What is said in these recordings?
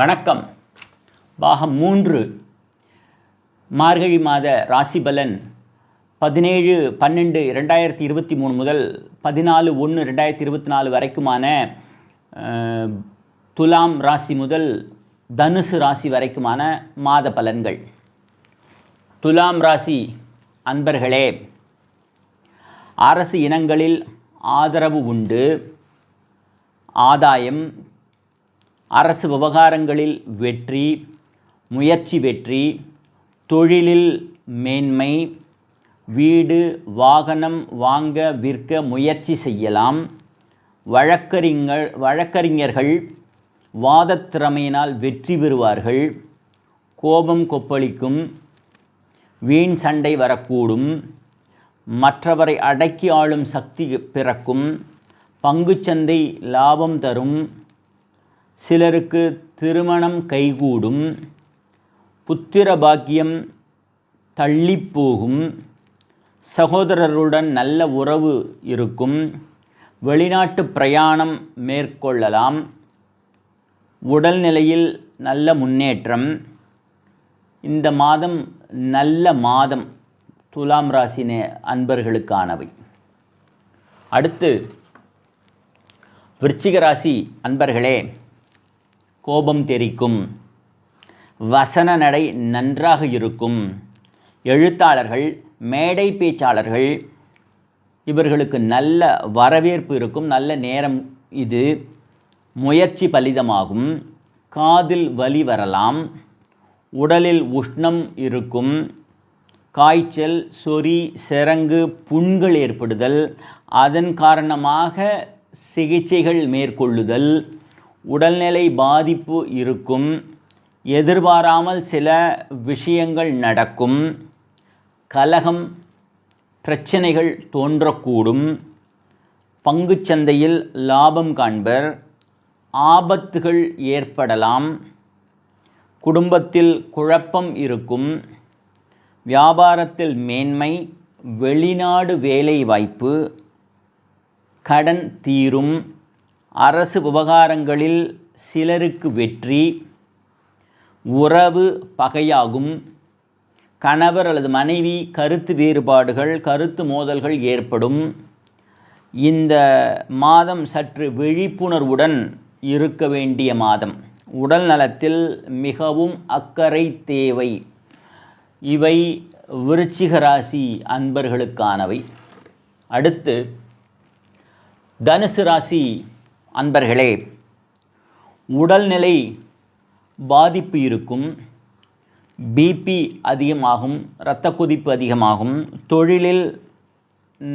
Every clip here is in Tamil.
வணக்கம். பாகம் மூன்று. மார்கழி மாத ராசிபலன் பதினேழு பன்னெண்டு ரெண்டாயிரத்தி இருபத்தி மூணு முதல் பதினாலு ஒன்று ரெண்டாயிரத்தி இருபத்தி நாலு வரைக்குமான துலாம் ராசி முதல் தனுசு ராசி வரைக்குமான மாத பலன்கள். துலாம் ராசி அன்பர்களே அரசு இனங்களில் ஆதரவு உண்டு ஆதாயம் அரசு விவகாரங்களில் வெற்றி முயற்சி வெற்றி தொழிலில் மேன்மை வீடு வாகனம் வாங்க விற்க முயற்சி செய்யலாம். வழக்கறிஞர் வழக்கறிஞர்கள் வாதத்திறமையினால் வெற்றி பெறுவார்கள். கோபம் கொப்பளிக்கும். வீண் சண்டை வரக்கூடும். மற்றவரை அடக்கி ஆளும் சக்தி பிறக்கும். பங்குச்சந்தை லாபம் தரும். சிலருக்கு திருமணம் கைகூடும் புத்திர பாக்கியம் தள்ளிப்போகும் சகோதரருடன் நல்ல உறவு இருக்கும் வெளிநாட்டு பிரயாணம் மேற்கொள்ளலாம் உடல்நிலையில் நல்ல முன்னேற்றம். இந்த மாதம் நல்ல மாதம் துலாம் ராசி அன்பர்களுக்கானவை. அடுத்து விருச்சிக ராசி அன்பர்களே கோபம் தெரிக்கும். வசன நடை நன்றாக இருக்கும். எழுத்தாளர்கள் மேடை பேச்சாளர்கள் இவர்களுக்கு நல்ல வரவேற்பு இருக்கும். நல்ல நேரம் இது. முயற்சி பலிதமாகும். காதில் வலி வரலாம். உடலில் உஷ்ணம் இருக்கும். காய்ச்சல் சொறி சிறங்கு புண்கள் ஏற்படுதல். அதன் காரணமாக சிகிச்சைகள் மேற்கொள்ளுதல். உடல்நிலை பாதிப்பு இருக்கும். எதிர்பாராமல் சில விஷயங்கள் நடக்கும். கலகம் பிரச்சனைகள் தோன்றக்கூடும். பங்குச்சந்தையில் லாபம் காண்பர். ஆபத்துகள் ஏற்படலாம். குடும்பத்தில் குழப்பம் இருக்கும். வியாபாரத்தில் மேன்மை வெளிநாடு வேலை வாய்ப்பு கடன் தீரும். அரசு விவகாரங்களில் சிலருக்கு வெற்றி உறவு பகையாகும். கணவர் அல்லது மனைவி கருத்து வேறுபாடுகள் கருத்து மோதல்கள் ஏற்படும். இந்த மாதம் சற்று விழிப்புணர்வுடன் இருக்க வேண்டிய மாதம். உடல் நலத்தில் மிகவும் அக்கறை தேவை. இவை விருச்சிக ராசி அன்பர்களுக்கானவை. அடுத்து தனுசு ராசி அன்பர்களே உடல்நிலை பாதிப்பு இருக்கும் பிபி அதிகமாகும் இரத்த கொதிப்பு அதிகமாகும் தொழிலில்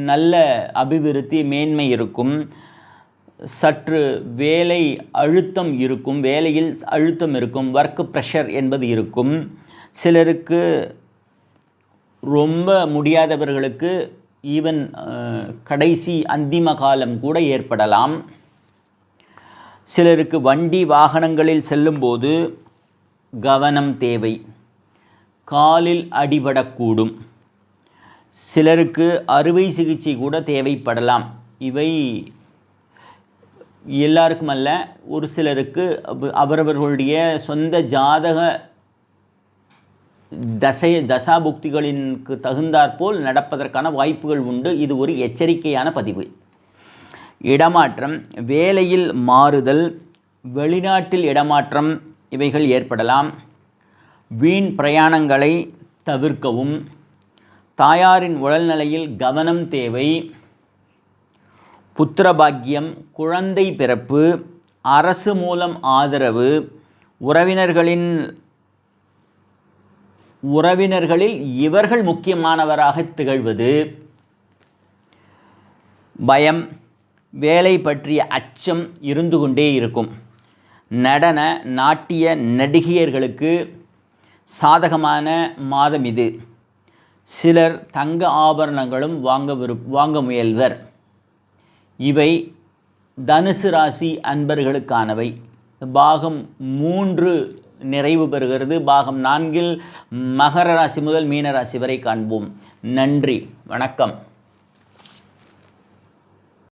நல்ல அபிவிருத்தி மேன்மை இருக்கும் சற்று வேலை அழுத்தம் இருக்கும் வேலையில் அழுத்தம் இருக்கும் ஒர்க் ப்ரெஷர் என்பது இருக்கும். சிலருக்கு ரொம்ப முடியாதவர்களுக்கு ஈவன் கடைசி அந்திம காலம் கூட ஏற்படலாம். சிலருக்கு வண்டி வாகனங்களில் செல்லும்போது கவனம் தேவை. காலில் அடிபடக்கூடும். சிலருக்கு அறுவை சிகிச்சை கூட தேவைப்படலாம். இவை எல்லாருக்கும் அல்ல ஒரு சிலருக்கு அவரவர்களுடைய சொந்த ஜாதக தசை தசாபுக்திகளின் தகுந்தாற்போல் நடப்பதற்கான வாய்ப்புகள் உண்டு. இது ஒரு எச்சரிக்கையான பதிவு. இடமாற்றம் வேலையில் மாறுதல் வெளிநாட்டில் இடமாற்றம் இவைகள் ஏற்படலாம். வீண் பிரயாணங்களை தவிர்க்கவும். தாயாரின் உடல்நிலையில் கவனம் தேவை. புத்திரபாக்கியம் குழந்தை பிறப்பு அரசு மூலம் ஆதரவு உறவினர்களின் உறவினர்களில் இவர்கள் முக்கியமானவராக திகழ்வது. பயம் வேலை பற்றிய அச்சம் இருந்து கொண்டே இருக்கும். நடன நாட்டிய நடிகையர்களுக்கு சாதகமான மாதம் இது. சிலர் தங்க ஆபரணங்களும் வாங்க விரு வாங்க முயல்வர். இவை தனுசு ராசி அன்பர்களுக்கானவை. பாகம் மூன்று நிறைவு பெறுகிறது. பாகம் நான்கில் மகர ராசி முதல் மீன ராசி வரை காண்போம். நன்றி. வணக்கம்.